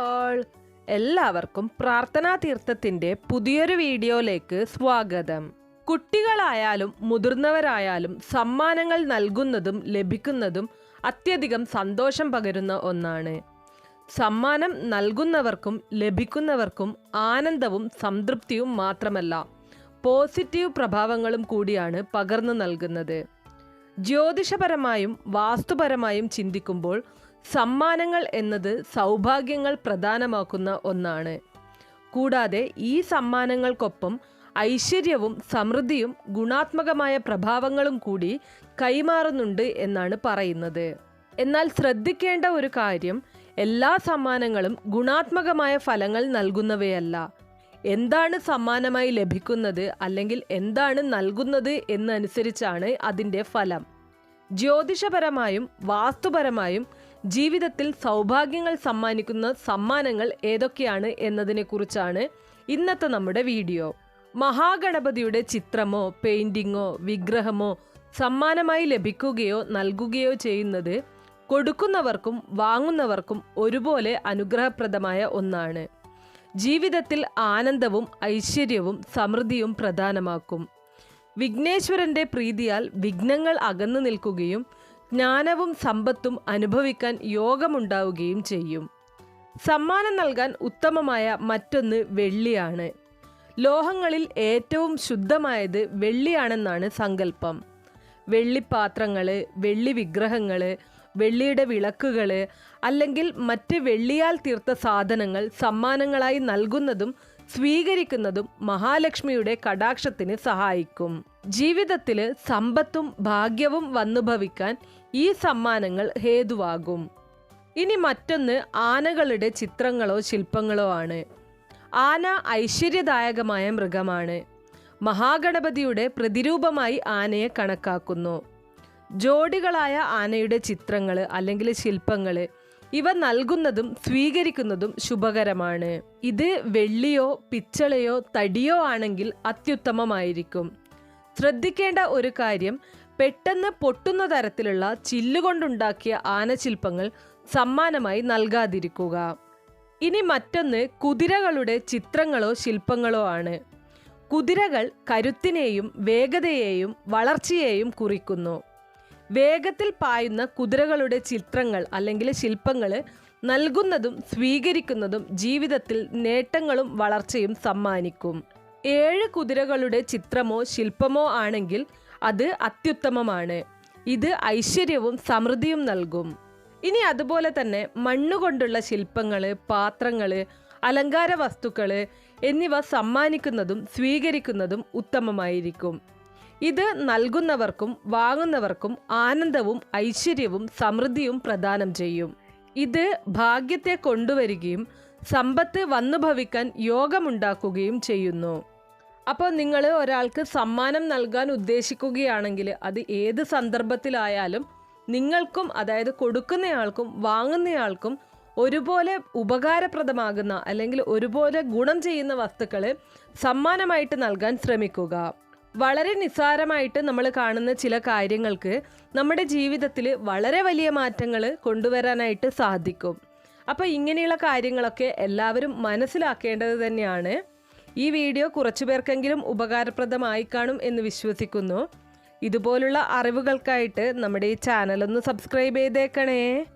All എല്ലാവർക്കും പ്രാർത്ഥനാ തീർത്ഥത്തിന്റെ പുതിയൊരു വീഡിയോയിലേക്ക് സ്വാഗതം. കുട്ടികളായാലും മുതിർന്നവരായാലും സമ്മാനങ്ങൾ നൽകുന്നതും ലഭിക്കുന്നതും അത്യധികം സന്തോഷം പകരുന്ന ഒന്നാണ്. സമ്മാനം നൽകുന്നവർക്കും ലഭിക്കുന്നവർക്കും ആനന്ദവും സംതൃപ്തിയും മാത്രമല്ല പോസിറ്റീവ് പ്രഭാവങ്ങളും കൂടിയാണ് പകർന്നു നൽകുന്നത്. ജ്യോതിഷപരമായും വാസ്തുപരമായും ചിന്തിക്കുമ്പോൾ സമ്മാനങ്ങൾ എന്നത് സൗഭാഗ്യങ്ങൾ പ്രധാനമാക്കുന്ന ഒന്നാണ്. കൂടാതെ ഈ സമ്മാനങ്ങൾക്കൊപ്പം ഐശ്വര്യവും സമൃദ്ധിയും ഗുണാത്മകമായ പ്രഭാവങ്ങളും കൂടി കൈമാറുന്നുണ്ട് എന്നാണ് പറയുന്നത്. എന്നാൽ ശ്രദ്ധിക്കേണ്ട ഒരു കാര്യം എല്ലാ സമ്മാനങ്ങളും ഗുണാത്മകമായ ഫലങ്ങൾ നൽകുന്നവയല്ല. എന്താണ് സമ്മാനമായി ലഭിക്കുന്നത് അല്ലെങ്കിൽ എന്താണ് നൽകുന്നത് എന്നനുസരിച്ചാണ് അതിന്റെ ഫലം. ജ്യോതിഷപരമായും വാസ്തുപരമായും ജീവിതത്തിൽ സൗഭാഗ്യങ്ങൾ സമ്മാനിക്കുന്ന സമ്മാനങ്ങൾ ഏതൊക്കെയാണ് എന്നതിനെക്കുറിച്ചാണ് ഇന്നത്തെ നമ്മുടെ വീഡിയോ. മഹാഗണപതിയുടെ ചിത്രമോ പെയിന്റിങ്ങോ വിഗ്രഹമോ സമ്മാനമായി ലഭിക്കുകയോ നൽകുകയോ ചെയ്യുന്നത് കൊടുക്കുന്നവർക്കും വാങ്ങുന്നവർക്കും ഒരുപോലെ അനുഗ്രഹപ്രദമായ ഒന്നാണ്. ജീവിതത്തിൽ ആനന്ദവും ഐശ്വര്യവും സമൃദ്ധിയും പ്രധാനമാക്കും. വിഘ്നേശ്വരന്റെ പ്രീതിയാൽ വിഘ്നങ്ങൾ അകന്നു നിൽക്കുകയും ജ്ഞാനവും സമ്പത്തും അനുഭവിക്കാൻ യോഗമുണ്ടാവുകയും ചെയ്യും. സമ്മാനം നൽകാൻ ഉത്തമമായ മറ്റൊന്ന് വെള്ളിയാണ്. ലോഹങ്ങളിൽ ഏറ്റവും ശുദ്ധമായത് വെള്ളിയാണെന്നാണ് സങ്കല്പം. വെള്ളിപ്പാത്രങ്ങൾ വെള്ളി വിഗ്രഹങ്ങൾ വെള്ളിയുടെ വിളക്കുകൾ അല്ലെങ്കിൽ മറ്റ് വെള്ളിയാൽ തീർത്ത സാധനങ്ങൾ സമ്മാനങ്ങളായി നൽകുന്നതും സ്വീകരിക്കുന്നതും മഹാലക്ഷ്മിയുടെ കടാക്ഷത്തിന് സഹായിക്കും. ജീവിതത്തിൽ സമ്പത്തും ഭാഗ്യവും വന്നുഭവിക്കാൻ ഈ സമ്മാനങ്ങൾ ഹേതുവാകും. ഇനി മറ്റൊന്ന് ആനകളുടെ ചിത്രങ്ങളോ ശില്പങ്ങളോ ആണ്. ആന ഐശ്വര്യദായകമായ മൃഗമാണ്. മഹാഗണപതിയുടെ പ്രതിരൂപമായി ആനയെ കണക്കാക്കുന്നു. ജോഡികളായ ആനയുടെ ചിത്രങ്ങൾ അല്ലെങ്കിൽ ശില്പങ്ങൾ ഇവ നൽകുന്നതും സ്വീകരിക്കുന്നതും ശുഭകരമാണ്. ഇത് വെള്ളിയോ പിച്ചളയോ തടിയോ ആണെങ്കിൽ അത്യുത്തമമായിരിക്കും. ശ്രദ്ധിക്കേണ്ട ഒരു കാര്യം പെട്ടെന്ന് പൊട്ടുന്ന തരത്തിലുള്ള ചില്ലുകൊണ്ടുണ്ടാക്കിയ ആനശില്പങ്ങൾ സമ്മാനമായി നൽകാതിരിക്കുക. ഇനി മറ്റൊന്ന് കുതിരകളുടെ ചിത്രങ്ങളോ ശില്പങ്ങളോ ആണ്. കുതിരകൾ കരുത്തിനെയും വേഗതയെയും വളർച്ചയെയും കുറിക്കുന്നു. വേഗത്തിൽ പായുന്ന കുതിരകളുടെ ചിത്രങ്ങൾ അല്ലെങ്കിൽ ശില്പങ്ങൾ നൽകുന്നതും സ്വീകരിക്കുന്നതും ജീവിതത്തിൽ നേട്ടങ്ങളും വളർച്ചയും സമ്മാനിക്കും. ഏഴ് കുതിരകളുടെ ചിത്രമോ ശില്പമോ ആണെങ്കിൽ അത് അത്യുത്തമമാണ്. ഇത് ഐശ്വര്യവും സമൃദ്ധിയും നൽകും. ഇനി അതുപോലെ തന്നെ മണ്ണുകൊണ്ടുള്ള ശില്പങ്ങൾ പാത്രങ്ങൾ അലങ്കാര വസ്തുക്കൾ എന്നിവ സമ്മാനിക്കുന്നതും സ്വീകരിക്കുന്നതും ഉത്തമമായിരിക്കും. ഇത് നൽകുന്നവർക്കും വാങ്ങുന്നവർക്കും ആനന്ദവും ഐശ്വര്യവും സമൃദ്ധിയും പ്രദാനം ചെയ്യും. ഇത് ഭാഗ്യത്തെ കൊണ്ടുവരികയും സമ്പത്ത് വന്നു ഭവിക്കാൻ യോഗമുണ്ടാക്കുകയും ചെയ്യുന്നു. അപ്പോൾ നിങ്ങൾ ഒരാൾക്ക് സമ്മാനം നൽകാൻ ഉദ്ദേശിക്കുകയാണെങ്കിൽ അത് ഏത് സന്ദർഭത്തിലായാലും നിങ്ങൾക്കും അതായത് കൊടുക്കുന്നയാൾക്കും വാങ്ങുന്നയാൾക്കും ഒരുപോലെ ഉപകാരപ്രദമാകുന്ന അല്ലെങ്കിൽ ഒരുപോലെ ഗുണം ചെയ്യുന്ന വസ്തുക്കൾ സമ്മാനമായിട്ട് നൽകാൻ ശ്രമിക്കുക. വളരെ നിസ്സാരമായിട്ട് നമ്മൾ കാണുന്ന ചില കാര്യങ്ങൾക്ക് നമ്മുടെ ജീവിതത്തിൽ വളരെ വലിയ മാറ്റങ്ങൾ കൊണ്ടുവരാനായിട്ട് സാധിക്കും. അപ്പോൾ ഇങ്ങനെയുള്ള കാര്യങ്ങളൊക്കെ എല്ലാവരും മനസ്സിലാക്കേണ്ടത് തന്നെയാണ്. ഈ വീഡിയോ കുറച്ചു പേർക്കെങ്കിലും ഉപകാരപ്രദമായി കാണും എന്ന് വിശ്വസിക്കുന്നു. ഇതുപോലുള്ള അറിവുകൾക്കായിട്ട് നമ്മുടെ ഈ ചാനലൊന്ന് സബ്സ്ക്രൈബ് ചെയ്തേക്കണേ.